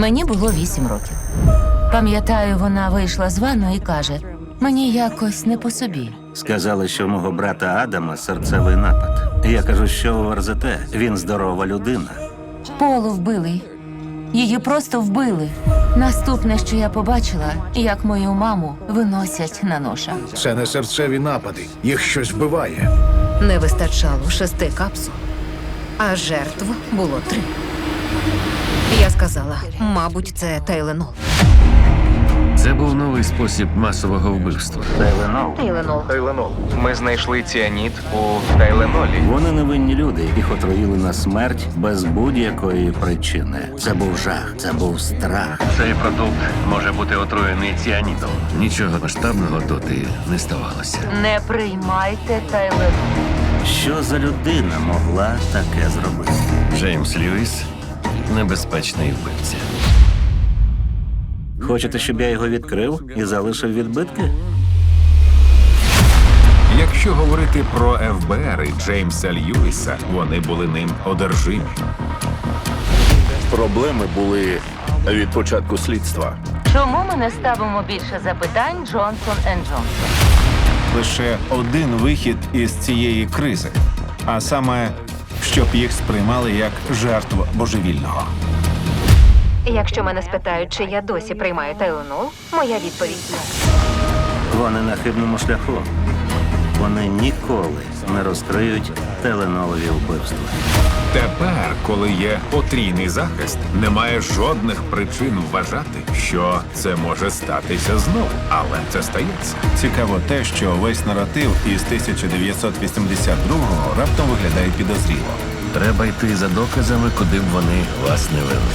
Мені було вісім років. Пам'ятаю, вона вийшла з ванну і каже: мені якось не по собі. Сказали, що у мого брата Адама серцевий напад. Я кажу, що ви верзете? Він здорова людина. Полу вбили. Її просто вбили. Наступне, що я побачила, як мою маму виносять на ноша. Це не серцеві напади, їх щось вбиває. Не вистачало шести капсул, а жертв було три. Я сказала, мабуть, це Тайленол. Це був новий спосіб масового вбивства. Тайленол. Тайленол. Тайленол. Ми знайшли ціаніт у тайленолі. Вони невинні люди, яких отруїли на смерть без будь-якої причини. Це був жах, це був страх. Цей продукт може бути отруєний ціанідом. Нічого масштабного доти не ставалося. Не приймайте Тайленол. Що за людина могла таке зробити? Джеймс Льюіс небезпечний вбивця. Хочете, щоб я його відкрив і залишив відбитки? Якщо говорити про ФБР і Джеймса Льюіса, вони були ним одержимі. Проблеми були від початку слідства. Чому ми не ставимо більше запитань Джонсон енд Джонсон? лише один вихід із цієї кризи, а саме, щоб їх сприймали як жертв божевільного. Якщо мене спитають, чи я досі приймаю Тайленол, моя відповідь. Вони на хибному шляху. Вони ніколи не розкриють теленолові вбивства. Тепер, коли є потрійний захист, немає жодних причин вважати, що це може статися знову. Але це стається. Цікаво те, що весь наратив із 1982-го раптом виглядає підозріло. Треба йти за доказами, куди б вони вас не вели.